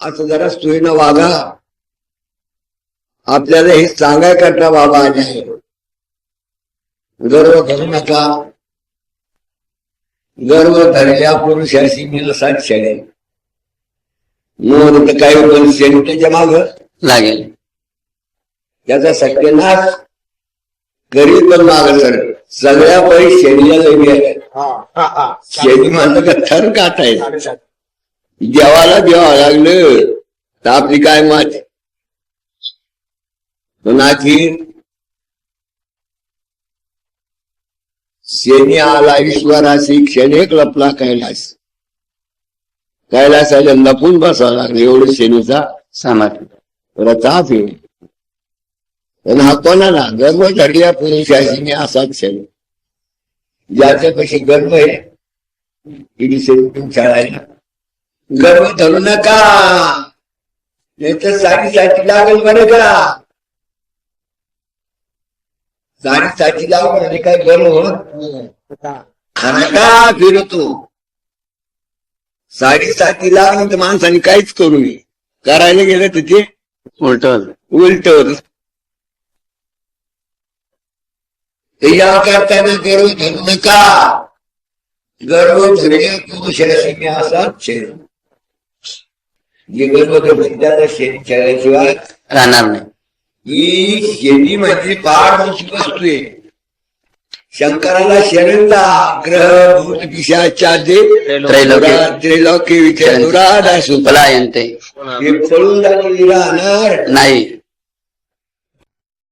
असं जरा सोयीनं वागा. आपल्याला हे सांगाय करता बाबा आले गर्व करू नका. गर्व धरल्या पुरुषाशी मी नसाच शेणे म्हणून तर काही पण शेणी त्याच्या माग लागेल. त्याचा सत्यानाश गरीब पण माग सर सगळ्या पै शेणीला लगी आहे शेणी म्हणलं का थर काटायचं देवाला द्यावं लागलं. तर आपली काय मत कोणाची शेणी आला ईश्वराशी क्षणिक लपला कैलास. कैलासाला लपून बसावं लागलं एवढं शेणीचा सामर्थ्य. रथाप येईल पण हा कोणाला? गर्व धरल्या पुरुषाशी असाच शेणी. ज्याच्यापाशी गर्व आहे किती शेणी शाळायला गर्व धरू नका. नाही तर साडीसाठी लागेल बरं का? साडीसाठी लागू म्हणजे काय गर्व होत का फिरतो. साडीसाठी लागलं तर माणसाने काहीच करू नये. करायला गेलं तर ते उलट उलट ते या करताना गर्व धरू नका. गर्व धरणे पुरुषाशी असा असाच छेद जे गर्व धरते त्याला शेती खेळल्याशिवाय राहणार नाही ही शेती म्हणजे फार मोठी वस्तू आहे शंकराला शरणला ग्रह भूत पिशाच्या दे त्रैलोक्य. विचार दुरादासु पलायंते हे पळून झालेली राहणार नाही